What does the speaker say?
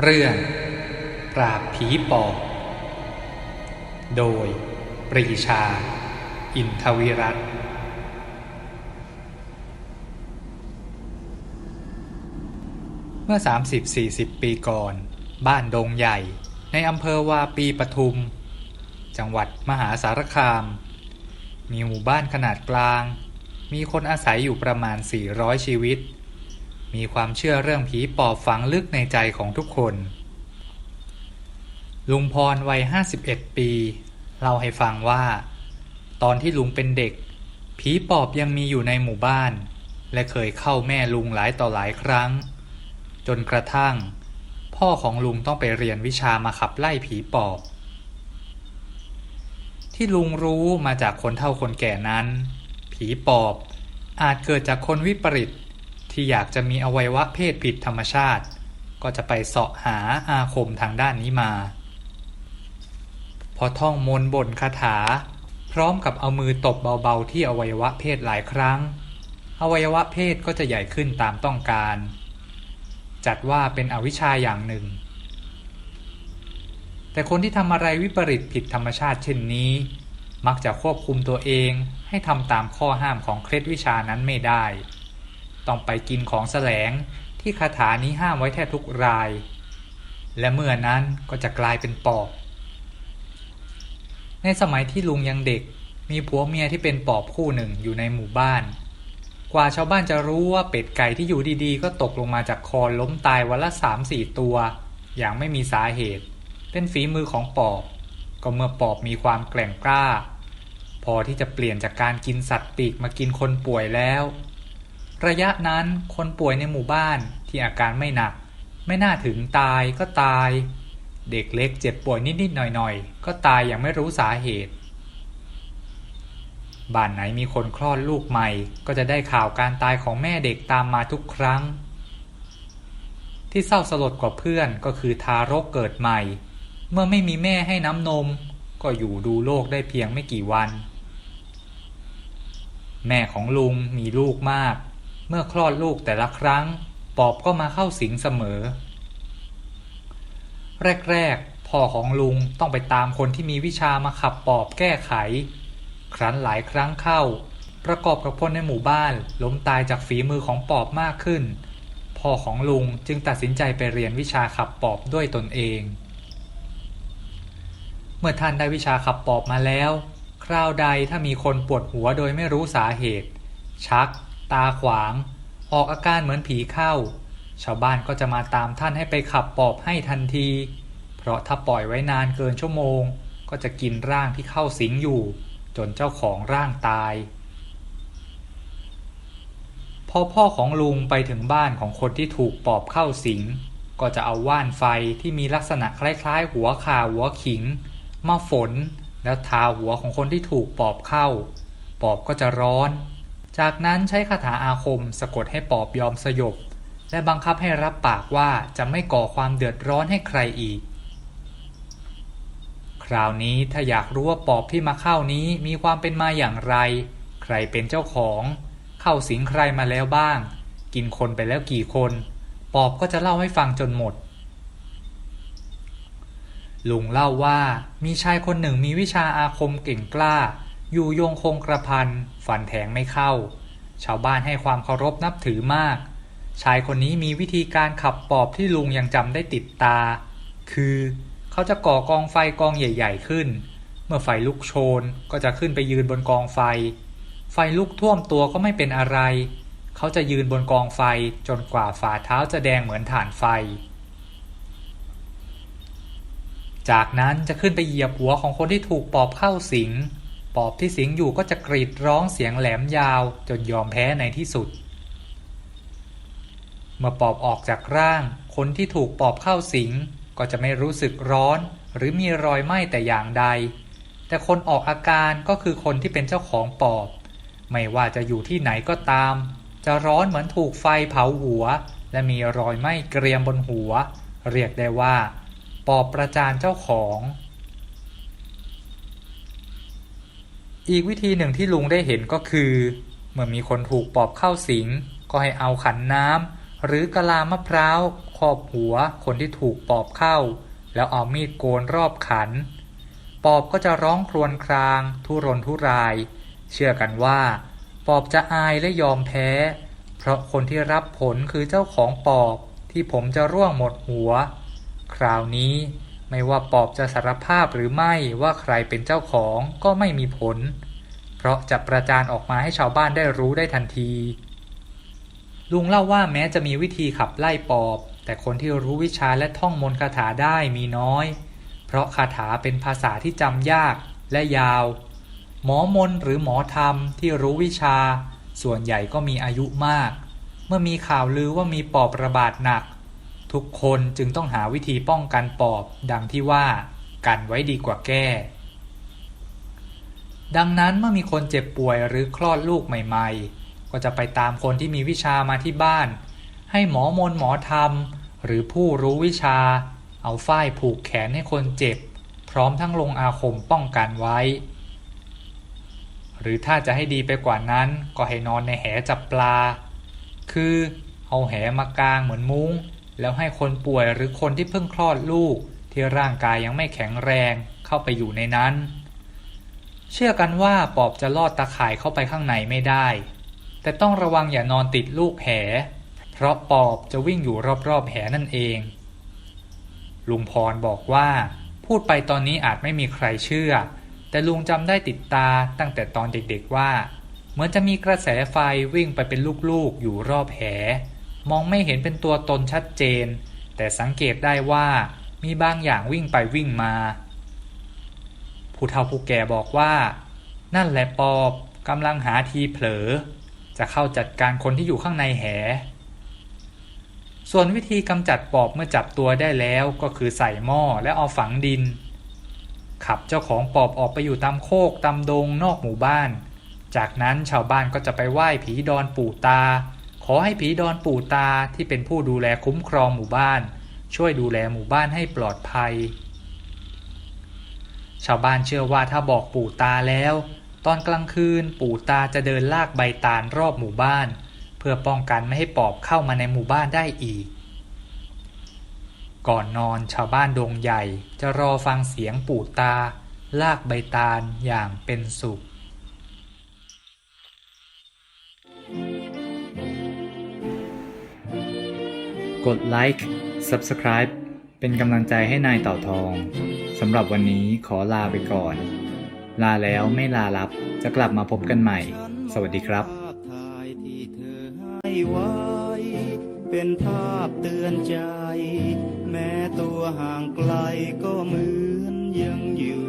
เรื่องปราบผีปอบ โดย ปรีชา อินทวิรัตเมื่อ 30-40 ปีก่อน บ้านดงใหญ่ในอำเภอวาปีปทุม จังหวัดมหาสารคาม มีหมู่บ้านขนาดกลาง มีคนอาศัยอยู่ประมาณ 400 ชีวิต มีความเชื่อเรื่องผีปอบฝังลึกในใจของทุกคน ลุงพรวัย 51 ปีเล่าให้ฟังว่า ตอนที่ลุงเป็นเด็ก ผีปอบยังมีอยู่ในหมู่บ้าน และเคยเข้าแม่ลุงหลายต่อหลายครั้ง จนกระทั่ง พ่อของลุงต้องไปเรียนวิชามาขับไล่ผีปอบ ที่ลุงรู้มาจากคนเฒ่าคนแก่นั้น ผีปอบอาจเกิดจากคนวิปริต ที่อยากจะมีอวัยวะเพศผิดธรรมชาติ ก็จะไปเสาะหาอาคมทางด้านนี้มา พอท่องมนต์บนคาถา พร้อมกับเอามือตบเบาๆที่อวัยวะเพศหลายครั้ง อวัยวะเพศก็จะใหญ่ขึ้นตามต้องการ จัดว่าเป็นอวิชชาอย่างหนึ่ง แต่คนที่ทำอะไรวิปริตผิดธรรมชาติเช่นนี้ มักจะควบคุมตัวเองให้ทำตามข้อห้ามของเคล็ดวิชานั้นไม่ได้ ต้องไปกินของแสลงที่คาถานี้ห้ามไว้แทบทุกราย และเมื่อนั้นก็จะกลายเป็นปอบ ในสมัยที่ลุงยังเด็ก มีผัวเมียที่เป็นปอบคู่หนึ่งอยู่ในหมู่บ้าน กว่าชาวบ้านจะรู้ว่าเป็ดไก่ที่อยู่ดีๆ ก็ตกลงมาจากคอล้มตายวันละสามสี่ตัว อย่างไม่มีสาเหตุ เป็นฝีมือของปอบ ก็เมื่อปอบมีความแกร่งกล้า พอที่จะเปลี่ยนจากการกินสัตว์ปีกมากินคนป่วยแล้ว ระยะนั้นคนป่วยในหมู่บ้านที่อาการไม่หนัก ไม่น่าถึงตายก็ตาย เด็กเล็กเจ็บป่วยนิดๆหน่อยๆ ก็ตายอย่างไม่รู้สาเหตุ บ้านไหนมีคนคลอดลูกใหม่ ก็จะได้ข่าวการตายของแม่เด็กตามมาทุกครั้ง ที่เศร้าสลดกว่าเพื่อนก็คือทารกเกิดใหม่ เมื่อไม่มีแม่ให้น้ำนม ก็อยู่ดูโลกได้เพียงไม่กี่วัน แม่ของลุงมีลูกมาก มื่อคลอดลูกแต่ละครั้ง ปอบก็มาเข้าสิงเสมอ แรกๆพ่อของลุงต้องไปตามคนที่มีวิชามาขับปอบแก้ไข ครั้นหลายครั้งเข้า ประกอบกับคนในหมู่บ้านล้มตายจากฝีมือของปอบมากขึ้น พ่อของลุงจึงตัดสินใจไปเรียนวิชาขับปอบด้วยตนเอง เมื่อท่านได้วิชาขับปอบมาแล้ว คราวใดถ้ามีคนปวดหัวโดยไม่รู้สาเหตุ ชัก ตาขวาง ออกอาการเหมือนผีเข้า ชาวบ้านก็จะมาตามท่านให้ไปขับปอบให้ทันที เพราะถ้าปล่อยไว้นานเกินชั่วโมง ก็จะกินร่างที่เข้าสิงอยู่ จนเจ้าของร่างตาย พอพ่อของลุงไปถึงบ้านของคนที่ถูกปอบเข้าสิง ก็จะเอาว่านไฟที่มีลักษณะคล้ายๆ หัวขาหัวขิง มาฝนแล้วทาหัวของคนที่ถูกปอบเข้า ปอบก็จะร้อน จากนั้นใช้คาถาอาคมสะกดให้ปอบยอมสยบ และบังคับให้รับปากว่าจะไม่ก่อความเดือดร้อนให้ใครอีก คราวนี้ถ้าอยากรู้ว่าปอบที่มาเข้านี้มีความเป็นมาอย่างไร ใครเป็นเจ้าของ เข้าสิงใครมาแล้วบ้าง กินคนไปแล้วกี่คน ปอบก็จะเล่าให้ฟังจนหมดลุงเล่าว่ามีชายคนหนึ่งมีวิชาอาคมเก่งกล้า อยู่โยงคงกระพันฝันแทงไม่เข้า ชาวบ้านให้ความเคารพนับถือมาก ชายคนนี้มีวิธีการขับปอบที่ลุงยังจำได้ติดตา คือเขาจะก่อกองไฟกองใหญ่ ๆ ขึ้น เมื่อไฟลุกโชนก็จะขึ้นไปยืนบนกองไฟ ไฟลุกท่วมตัวก็ไม่เป็นอะไร เขาจะยืนบนกองไฟจนกว่าฝ่าเท้าจะแดงเหมือนถ่านไฟจากนั้นจะขึ้นไปเหยียบหัวของคนที่ถูกปอบเข้าสิง ปอบที่สิงอยู่ก็จะกรีดร้องเสียงแหลมยาวจนยอมแพ้ในที่สุด เมื่อปอบออกจากร่าง คนที่ถูกปอบเข้าสิงก็จะไม่รู้สึกร้อนหรือมีรอยไหม้แต่อย่างใด แต่คนออกอาการก็คือคนที่เป็นเจ้าของปอบ ไม่ว่าจะอยู่ที่ไหนก็ตาม จะร้อนเหมือนถูกไฟเผาหัว และมีรอยไหม้เกรียมบนหัว เรียกได้ว่า ปอบประจานเจ้าของ อีกวิธีหนึ่งที่ลุงได้เห็นก็คือ เมื่อมีคนถูกปอบเข้าสิง ก็ให้เอาขันน้ำหรือกะลามะพร้าวครอบหัวคนที่ถูกปอบเข้า แล้วเอามีดโกนรอบขัน ปอบก็จะร้องครวญคราง ทุรนทุราย เชื่อกันว่า ปอบจะอายและยอมแพ้ เพราะคนที่รับผลคือเจ้าของปอบที่ผมจะร่วงหมดหัว คราวนี้ ไม่ว่าปอบจะสารภาพหรือไม่ว่าใครเป็นเจ้าของก็ไม่มีผล เพราะจะประจานออกมาให้ชาวบ้านได้รู้ได้ทันที ลุงเล่าว่าแม้จะมีวิธีขับไล่ปอบ แต่คนที่รู้วิชาและท่องมนต์คาถาได้มีน้อย เพราะคาถาเป็นภาษาที่จำยากและยาว หมอมนหรือหมอธรรมที่รู้วิชา ส่วนใหญ่ก็มีอายุมาก เมื่อมีข่าวลือว่ามีปอบระบาดหนัก ทุกคนจึงต้องหาวิธีป้องกันปอบดังที่ว่ากันไว้ดีกว่าแก้ ดังนั้นเมื่อมีคนเจ็บป่วยหรือคลอดลูกใหม่ๆ ก็จะไปตามคนที่มีวิชามาที่บ้าน ให้หมอมนหมอธรรม หรือผู้รู้วิชา เอาฝ้ายผูกแขนให้คนเจ็บ พร้อมทั้งลงอาคมป้องกันไว้ หรือถ้าจะให้ดีไปกว่านั้นก็ให้นอนในแหจับปลา คือเอาแหมากางเหมือนมุ้ง แล้วให้คนป่วยหรือคนที่เพิ่งคลอดลูกที่ร่างกายยังไม่แข็งแรงเข้าไปอยู่ในนั้น เชื่อกันว่าปอบจะลอดตาข่ายเข้าไปข้างในไม่ได้ แต่ต้องระวังอย่านอนติดลูกแห เพราะปอบจะวิ่งอยู่รอบๆแหนั่นเอง ลุงพรบอกว่า พูดไปตอนนี้อาจไม่มีใครเชื่อ แต่ลุงจำได้ติดตาตั้งแต่ตอนเด็กๆว่า เหมือนจะมีกระแสไฟวิ่งไปเป็นลูกๆอยู่รอบแห มองไม่เห็นเป็นตัวตนชัดเจน แต่สังเกตได้ว่ามีบางอย่างวิ่งไปวิ่งมา ผู้เฒ่าผู้แก่บอกว่า นั่นแหละปอบกำลังหาทีเผลอ จะเข้าจัดการคนที่อยู่ข้างในแห ส่วนวิธีกำจัดปอบเมื่อจับตัวได้แล้วก็คือใส่หม้อและเอาฝังดิน ขับเจ้าของปอบออกไปอยู่ตามโคกตามดงนอกหมู่บ้าน จากนั้นชาวบ้านก็จะไปไหว้ผีดอนปู่ตา ขอให้ผีดอนปู่ตาที่เป็นผู้ดูแลคุ้มครองหมู่บ้าน ช่วยดูแลหมู่บ้านให้ปลอดภัย ชาวบ้านเชื่อว่าถ้าบอกปู่ตาแล้ว ตอนกลางคืนปู่ตาจะเดินลากใบตาลรอบหมู่บ้าน เพื่อป้องกันไม่ให้ปอบเข้ามาในหมู่บ้านได้อีก ก่อนนอนชาวบ้านดงใหญ่จะรอฟังเสียงปู่ตา ลากใบตาลอย่างเป็นสุข กดไลค์ Subscribe เป็นกำลังใจให้นายเต่าทองสำหรับวันนี้ขอลาไปก่อน ลาแล้วไม่ลาลับจะกลับมาพบกันใหม่ สวัสดีครับเป็นภาพเตือนใจ แม้ตัวห่างไกลก็เหมือนยังอยู่